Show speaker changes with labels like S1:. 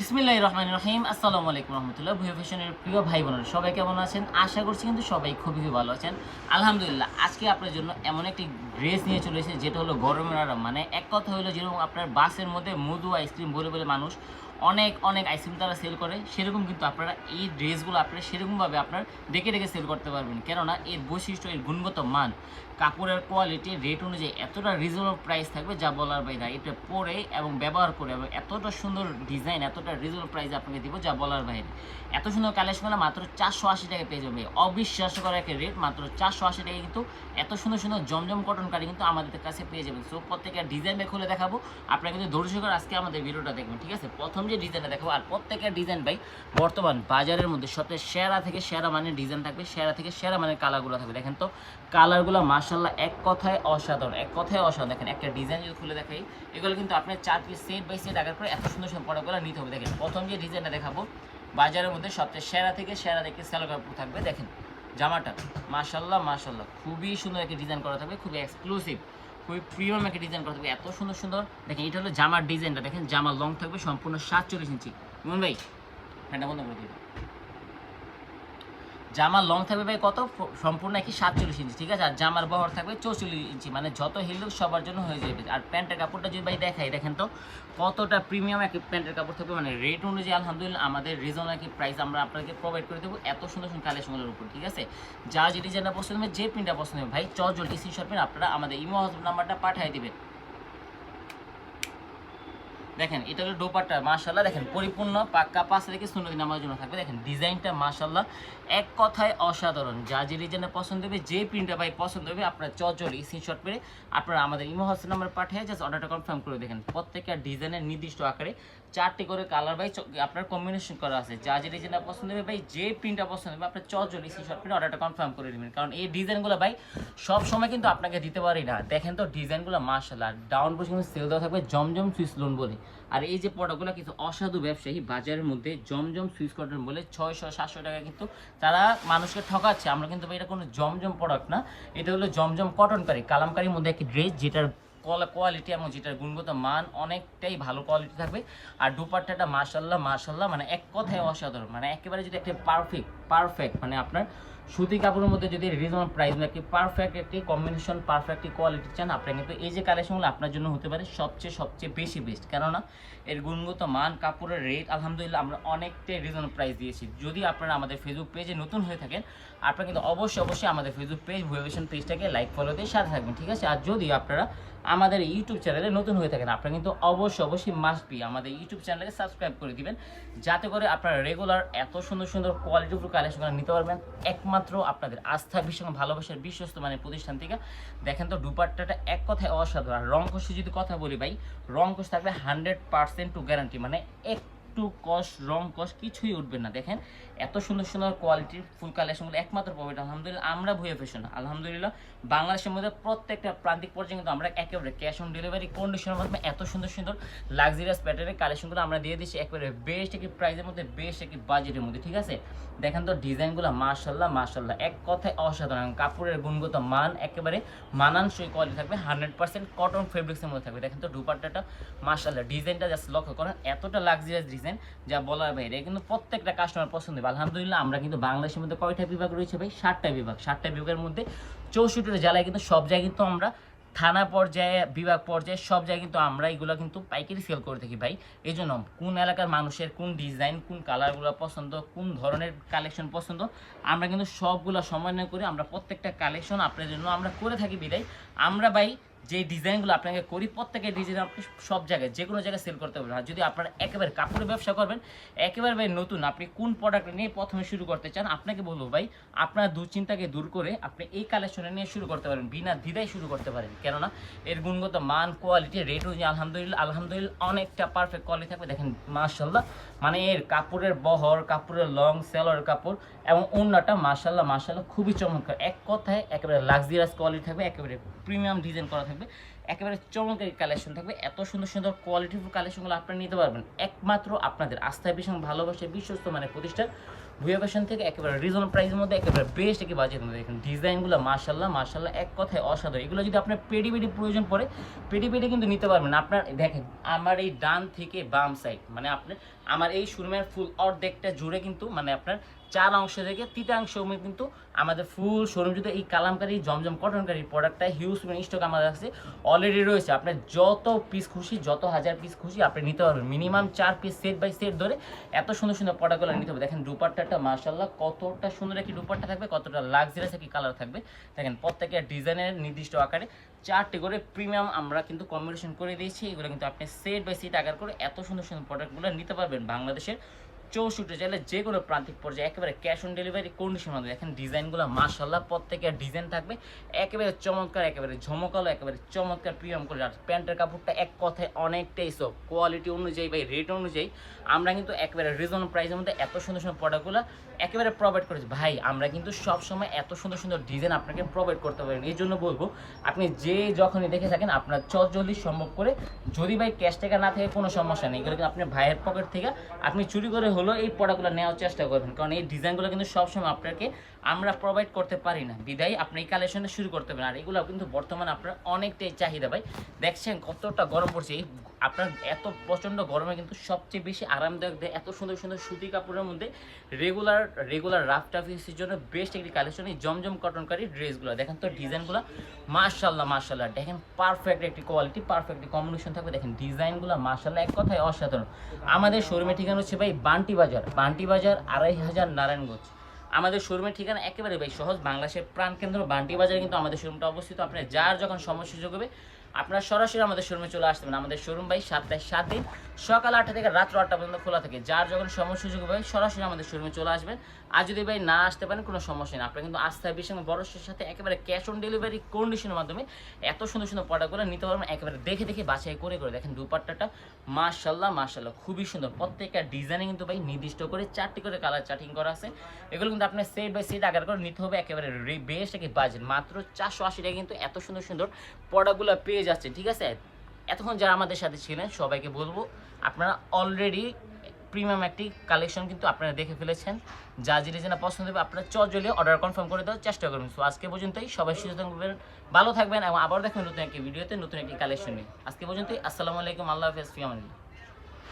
S1: বিসমিল্লাহ রহমান রহিম আসসালামু আলাইকুম রহমতুল্লাহ। ভুয়া ফ্যাশনের প্রিয় ভাই বোনেরা সবাই কেমন আছেন? আশা করছি কিন্তু সবাই খুবই ভালো আছেন। আলহামদুলিল্লাহ, আজকে আপনার জন্য এমন একটি ড্রেস নিয়ে চলে এসেছে, যেটা হলো গরমের আরাম। মানে এক কথা হলো যেরকম আপনার বাসের মধ্যে মধু আইসক্রিম বলে বলে মানুষ অনেক অনেক আইসক্রিম তারা সেল করে, সেরকম কিন্তু আপনারা এই ড্রেসগুলো আপনারা সেরকমভাবে আপনার দেখে দেখে সেল করতে পারবেন। কেননা এর বৈশিষ্ট্য, এর গুণগত মান, কাপড়ের কোয়ালিটি রেট অনুযায়ী এতটা রিজনেবল প্রাইস থাকবে যা বলার বাইরে এটা পরে এবং ব্যবহার করে এবং এতটা সুন্দর ডিজাইন এতটা রিজনেবল প্রাইস আপনাকে দিব যা বলার বাইরে এত সুন্দর কালেকশন মাত্র চারশো আশি টাকা পেয়ে যাবে অবিশ্বাস্যকর একটা রেট মাত্র চারশো আশি টাকা কিন্তু এত সুন্দর সুন্দর জমজম কটন কারি কিন্তু আমাদের কাছে পেয়ে যাবেন। সো প্রত্যেকের ডিজাইনটা খুলে দেখাবো। আপনারা কিন্তু ধৈর্য করে আজকে আমাদের ভিডিওটা দেখবেন, ঠিক আছে? প্রথম যে ডিজাইনটা দেখাবো, আর প্রত্যেকের ডিজাইন ভাই বর্তমান বাজারের মধ্যে সবচেয়ে সেরা থেকে সেরা মানের ডিজাইন থাকবে, সেরা থেকে সেরা মানের কালারগুলো থাকবে। দেখেন তো কালারগুলো মার্শাল্লাহ এক কথায় অসাধারণ, এক কথায় অসাধারণ। দেখেন, একটা ডিজাইন যদি খুলে দেখাই, এগুলো কিন্তু আপনার চার পিস সেট বাই সেট আগার পরে এত সুন্দর সুন্দর প্রোডাক্টগুলো নিতে হবে। দেখেন, প্রথম যে ডিজাইনটা দেখাবো, বাজারের মধ্যে সবচেয়ে সেরা থেকে সেরা দেখে সেলো কাপড় থাকবে। দেখেন জামাটা। মাশাল্লাহ মাশাল্লাহ খুবই সুন্দর একটা ডিজাইন করা থাকবে, খুবই এক্সক্লুসিভ খুবই প্রিমিয়াম একটা ডিজাইন করা থাকবে। এত সুন্দর সুন্দর। দেখেন, এটা হলো জামার ডিজাইনটা দেখেন জামা লং থাকবে সম্পূর্ণ সাতচল্লিশ ইঞ্চি। মন ভাই ফ্যানটা বন্ধ করে দিবে জামার লং থাকবে ভাই কত? সম্পূর্ণ একই সাতচল্লিশ ইঞ্চি, ঠিক আছে? আর জামার বহর থাকবে চৌচল্লিশ ইঞ্চি মানে যত হিল সবার জন্য হয়ে যাবে। আর প্যান্টের কাপড়টা যদি ভাই দেখাই, দেখেন তো কতটা প্রিমিয়াম একটা প্যান্টের কাপড় থাকবে। মানে রেট অনুযায়ী আলহামদুলিল্লাহ আমাদের রিজনাল কি প্রাইস আমরা আপনাকে প্রোভাইড করে দেবো এত সুন্দর সুন্দর কালেকশনের উপর, ঠিক আছে? যা যে ডিজাইনটা পছন্দ হবে, যে প্রিন্টটা পছন্দ হবে, ভাই চল টিসি শপের আপনারা আমাদের ইমো নাম্বারটা পাঠিয়ে দিবেন। দেখেন, এটা হলো ডোপারটা মার্শাল্লাহ দেখেন, পরিপূর্ণ, পাক্কা, পাঁচ রেখে শূন্য দিন আমার জন্য থাকবে। দেখেন, ডিজাইনটা মার্শাল্লাহ এক কথায় অসাধারণ। যা যে ডিজাইনে পছন্দ হবে, যে প্রিন্টটা ভাই পছন্দ হবে, আপনার চচরি স্ক্রিনশট পেরে আপনারা আমাদের ইমো হোয়াটসঅ্যাপ নাম্বার পাঠিয়ে জাস্ট অর্ডারটা কনফার্ম করে দেখেন। প্রত্যেকটা ডিজাইনের নির্দিষ্ট আকারে চারটি করে কালার ভাই আপনার কম্বিনেশন করা আছে। যা যে ডিজাইনটা পছন্দ হবে ভাই, যে প্রিন্টটা পছন্দ হবে আপনার চজলি স্ক্রিনশট প্রিন্ট অর্ডারটা কনফার্ম করে নেবেন। কারণ এই ডিজাইনগুলো ভাই, সব সময় কিন্তু আপনাকে দিতে পারি না। দেখেন তো ডিজাইনগুলো মাশাল্লাহ ডাউন বসে কিন্তু সেল দেওয়া থাকবে জমজম সুইস লোন বলে। আর এই যে প্রোডাক্টগুলো কিন্তু অসাধু ব্যবসায়ী বাজারের মধ্যে জমজম সুইস কটন বলে, ছয়শো সাতশো টাকা কিন্তু তারা মানুষকে ঠকাচ্ছে। আমরা কিন্তু ভাই, এটা কোনো জমজম প্রোডাক্ট না। এটা হলো জমজম কটন কারি কালামকারির মধ্যে একটি ড্রেস যেটার কোয়ালিটি এবং যেটার গুণগত মান অনেকটাই ভালো কোয়ালিটি থাকবে। আর দুপাট্টাটা মাসাল্লাহ মাসাল্লাহ মানে এক কথায় অসাধারণ। মানে একেবারে যদি একটা পারফেক্ট পারফেক্ট মানে আপনার সুতি কাপড়ের মধ্যে যদি রিজনেবল প্রাইস একটি পারফেক্ট একটি কম্বিনেশন পারফেক্ট কোয়ালিটি চান, আপনার কিন্তু এই যে কালেকশনগুলো আপনার জন্য হতে পারে সবচেয়ে সবচেয়ে বেশি বেস্ট কেননা এর গুণগত মান, কাপড়ের রেট আলহামদুলিল্লাহ আমরা অনেকটাই রিজনেবল প্রাইস দিয়েছি। যদি আপনারা আমাদের ফেসবুক পেজে নতুন হয়ে থাকেন, আপনারা কিন্তু অবশ্যই অবশ্যই আমাদের ফেসবুক পেজ ভুয়েশন পেজটাকে লাইক ফলো দিয়ে সাথে থাকবেন, ঠিক আছে? আর যদি আপনারা আমাদের ইউটিউব চ্যানেলে নতুন হয়ে থাকেন, আপনারা কিন্তু অবশ্যই অবশ্যই মাস্ট বি আমাদের ইউটিউব চ্যানেলকে সাবস্ক্রাইব করে দিবেন, যাতে করে আপনারা রেগুলার এত সুন্দর সুন্দর কোয়ালিটিফুল কালেকশন নিতে পারবেন। একমাত্র আপনাদের আস্থা, ভীষণ ভালোবাসার বিশ্বস্ত মানে প্রতিষ্ঠান থেকে। দেখেন তো, দুপাট্টাটা এক কথায় অসাধারণ। রং যদি কথা বলি ভাই রং থাকবে হান্ড্রেড পার্সেন্ট টু গ্যারান্টি মানে একটু কষ, রং কষ কিছুই উঠবে না। দেখেন, এত সুন্দর সুন্দর কোয়ালিটির ফুল কালেকশনগুলো একমাত্র পাবেন আলহামদুলিল্লাহ, আমরা ভুয়ে ফ্যাশন আলহামদুলিল্লাহ, বাংলাদেশের মধ্যে প্রত্যেকটা প্রান্তিক পর্যায়ে কিন্তু আমরা একেবারে ক্যাশ অন ডেলিভারি কন্ডিশনের মাধ্যমে এত সুন্দর সুন্দর লাক্সারিয়াস প্যাটার্নের কালেকশনগুলো আমরা দিয়ে দিচ্ছি একেবারে বেস্ট একটি প্রাইসের মধ্যে বেস্ট একটি বাজেটের মধ্যে, ঠিক আছে? দেখেন তো ডিজাইনগুলো মার্শাল্লাহ মার্শাল্লাহ এক কথায় অসাধারণ। কাপড়ের গুণগত মান একেবারে মানানসই কোয়ালিটি থাকবে হান্ড্রেড পার্সেন্ট কটন ফেব্রিক্সের মধ্যে থাকবে। দেখেন তো দুপাট্টাটা মার্শাল্লাহ ডিজাইনটা জাস্ট লক্ষ্য করেন, এতটা লাক্সারিয়াস যা বলার বাইরে। কিন্তু প্রত্যেকটা কাস্টমার পছন্দ হবে আলহামদুলিল্লাহ, আমরা কিন্তু বাংলাদেশের মধ্যে কয়টা বিভাগ রয়েছে ভাই? ষাটটা বিভাগ। ষাটটা বিভাগের মধ্যে চৌষট্টিটা জেলায় কিন্তু সব জায়গায় কিন্তু আমরা থানা পর্যায়ে, বিভাগ পর্যায়ে সব জায়গায় কিন্তু আমরা এগুলো কিন্তু পাইকারি সেল করে থাকি ভাই। এই জন্য কোন এলাকার মানুষের কোন ডিজাইন কোন কালারগুলো পছন্দ, কোন ধরনের কালেকশন পছন্দ, আমরা কিন্তু সবগুলো সমন্বয় করে আমরা প্রত্যেকটা কালেকশন আপনার জন্য আমরা করে থাকি বিদায়। আমরা ভাই যে ডিজাইনগুলো আপনাকে করি, প্রত্যেকের ডিজাইন আপনি সব জায়গায়, যে কোনো জায়গায় সেল করতে পারবেন। আর যদি আপনারা একেবারে কাপড়ের ব্যবসা করবেন, একেবারে ভাই নতুন, আপনি কোন প্রোডাক্ট নিয়ে প্রথমে শুরু করতে চান, আপনাকে বলব ভাই, আপনার দুশ্চিন্তাকে দূর করে আপনি এই কালেকশনে নিয়ে শুরু করতে পারেন, বিনা দ্বিধায় শুরু করতে পারেন। কেননা এর গুণগত মান কোয়ালিটি রেট অনুযায়ী আলহামদুলিল্লাহ আলহামদুলিল্লাহ অনেকটা পারফেক্ট কোয়ালিটি থাকবে। দেখেন মার্শাল্লাহ মানে এর কাপড়ের বহর, কাপড়ের লং সেলর কাপড় এবং অন্যটা মার্শাল্লাহ মার্শাল্লাহ খুবই চমৎকার। এক কথায় একেবারে লাক্সারিয়াস কোয়ালিটি থাকবে, একেবারে প্রিমিয়াম ডিজাইন করা থাকবে, একেবারে চমৎকারী কালেকশন থাকবে। এত সুন্দর সুন্দর কোয়ালিটিফুল কালেকশনগুলো আপনারা নিতে পারবেন। একমাত্র আপনাদের আস্থায় ভীষণ ভালোবাসে, বিশ্বস্ত মানে প্রতিষ্ঠান ভুয়া ফ্যাশন থেকে একেবারে রিজনেবল প্রাইসের মধ্যে, একেবারে বেস্ট একটি বাজেটের মধ্যে দেখেন। ডিজাইনগুলো মার্শাল্লাহ মার্শাল্লাহ এক কথায় অসাধারণ। এগুলো যদি আপনার পেডি পেডি প্রয়োজন পড়ে, পেডি পেডি কিন্তু নিতে পারবেন। আপনার, দেখেন, আমার এই ডান থেকে বাম সাইড মানে আপনার, আমার এই শোরুমের ফুল অর্ধেকটা জুড়ে কিন্তু মানে আপনার চার অংশ থেকে তৃতীয়াংশ কিন্তু আমাদের ফুল শোরুম যদি এই কালামকারী, জমজম কটনকারী প্রোডাক্টটা হিউজ স্টক আমাদের কাছে অলরেডি রয়েছে। আপনার যত পিস খুশি, যত হাজার পিস খুশি আপনি নিতে পারবেন। মিনিমাম চার পিস সেট বাই সেট ধরে এত সুন্দর সুন্দর প্রোডাক্টগুলো নিতে হবে। দেখেন দুপাট্টাটা মার্শাল্লাহ কতটা সুন্দর একটি দুপাট্টা থাকবে, কতটা লাক্সারিয়াস একটি কালার থাকবে। দেখেন প্রত্যেকের ডিজাইনের নির্দিষ্ট আকারে চারটে করে প্রিমিয়াম আমরা কিন্তু কম্বিনেশন করে দিয়েছি। এগুলো কিন্তু আপনি সেট বাই সেট আকার করে এত সুন্দর সুন্দর প্রোডাক্টগুলো নিতে পারবেন বাংলাদেশের চৌষট্টি চাইলে যে কোনো প্রান্তিক পর্যায়ে একেবারে ক্যাশ অন ডেলিভারি কন্ডিশন মধ্যে দেখেন ডিজাইনগুলো মার্শাল্লাহ প্রত্যেকের ডিজাইন থাকবে। একেবারে চমৎকার, একেবারে ঝমকালো, একেবারে চমৎকার প্রিমিয়াম করে। আর প্যান্টের কাপড়টা এক কথায় অনেকটাই সব কোয়ালিটি অনুযায়ী বা রেট অনুযায়ী আমরা কিন্তু একেবারে রিজনেবল প্রাইসের মধ্যে এত সুন্দর সুন্দর প্রোডাক্টগুলো একেবারে প্রোভাইড করেছি। ভাই, আমরা কিন্তু সব সময় এত সুন্দর সুন্দর ডিজাইন আপনাকে প্রোভাইড করতে পারেন এই জন্য বলব, আপনি যে যখনই দেখে থাকেন, আপনার চট জলদি সম্ভব করে যদি ভাই ক্যাশ টাকা না থাকে, কোনো সমস্যা নেই। এগুলো কিন্তু আপনি ভাইয়ের পকেট থেকে আপনি চুরি করে হলেও এই প্রোডাক্টগুলো নেওয়ার চেষ্টা করবেন। কারণ এই ডিজাইনগুলো কিন্তু সবসময় আপনাকে আমরা প্রোভাইড করতে পারি না। বিদায়, আপনি এই কালেকশনটা শুরু করতে পারেন। আর এগুলো কিন্তু বর্তমানে আপনার অনেকটাই চাহিদা ভাই। দেখছেন কতটা গরম পড়ছে। এই আপনার এত প্রচণ্ড গরমে কিন্তু সবচেয়ে বেশি আরামদায়ক দেয় এত সুন্দর সুন্দর সুতি কাপড়ের মধ্যে রেগুলার রেগুলার রাফ টাফিসের জন্য বেস্ট একটি কালেকশন এই জমজম কটনকারী ড্রেসগুলো দেখেন তো ডিজাইনগুলো মার্শাল্লাহ মার্শাল্লাহ দেখেন পারফেক্ট একটি কোয়ালিটি পারফেক্ট একটি কম্বিনেশন থাকবে। দেখেন ডিজাইনগুলো মার্শাল্লাহ এক কথায় অসাধারণ। আমাদের শোরুমের ঠিকানা হচ্ছে ভাই বান্টি বাজার। বান্টি বাজার আড়াই হাজার নারায়ণগঞ্জ। আমাদের শোরুমের ঠিকানা একেবারে বেশ সহজ। বাংলাদেশের প্রাণকেন্দ্র বান্টি বাজারে কিন্তু আমাদের শোরুমটা অবস্থিত। আপনার যার যখন সমস্যা সুযোগ হবে আপনারা সরাসরি আমাদের শোরুমে চলে আসতে পারেন। আমাদের শোরুম ভাই সাতটায় সাত দিন, সকাল আটটা থেকে রাত্র আটটা পর্যন্ত খোলা থাকে। যার যখন সময় সুযোগ হবে, সরাসরি আমাদের শোরুমে চলে আসবেন। আর যদি ভাই না আসতে পারেন, কোনো সমস্যা নেই। আপনারা কিন্তু আস্থা বিষয় বড়সের সাথে একেবারে ক্যাশ অন ডেলিভারি কন্ডিশনের মাধ্যমে এত সুন্দর সুন্দর প্রোডাক্টগুলো নিতে পারবেন। একেবারে দেখে দেখে বাছাই করে করে দেখেন দুপাট্টাটা। মার্শাল্লাহ মার্শাল্লাহ খুবই সুন্দর। প্রত্যেকটা ডিজাইনে কিন্তু ভাই নির্দিষ্ট করে চারটি করে কালার চার্টিং করা আছে। এগুলো কিন্তু আপনার সেট বাই সেট আগার করে নিতে হবে। একেবারে বেস্ট একটি বাজেট মাত্র চারশো আশি টাকা কিন্তু এত সুন্দর সুন্দর প্রোডাক্টগুলো পেয়ে যাচ্ছে ঠিক আছে? এতক্ষণ যারা আমাদের সাথে ছিলেন, সবাইকে বলব, আপনারা অলরেডি প্রিমিয়াম একটি কালেকশন কিন্তু আপনারা দেখে ফেলেছেন। যা জিনিস যেন পছন্দ হবে, আপনারা চজলে অর্ডার কনফার্ম করে দেওয়ার চেষ্টা করবেন। সো আজকে পর্যন্তই, সবাই সুস্থ থাকবেন, ভালো থাকবেন, এবং আবার দেখবেন নতুন একটি ভিডিওতে নতুন একটি কালেকশন নিয়ে। আজকে পর্যন্তই, আসসালামু আলাইকুম, আল্লাহ হাফেজ ফিয়ামানিল্লাহ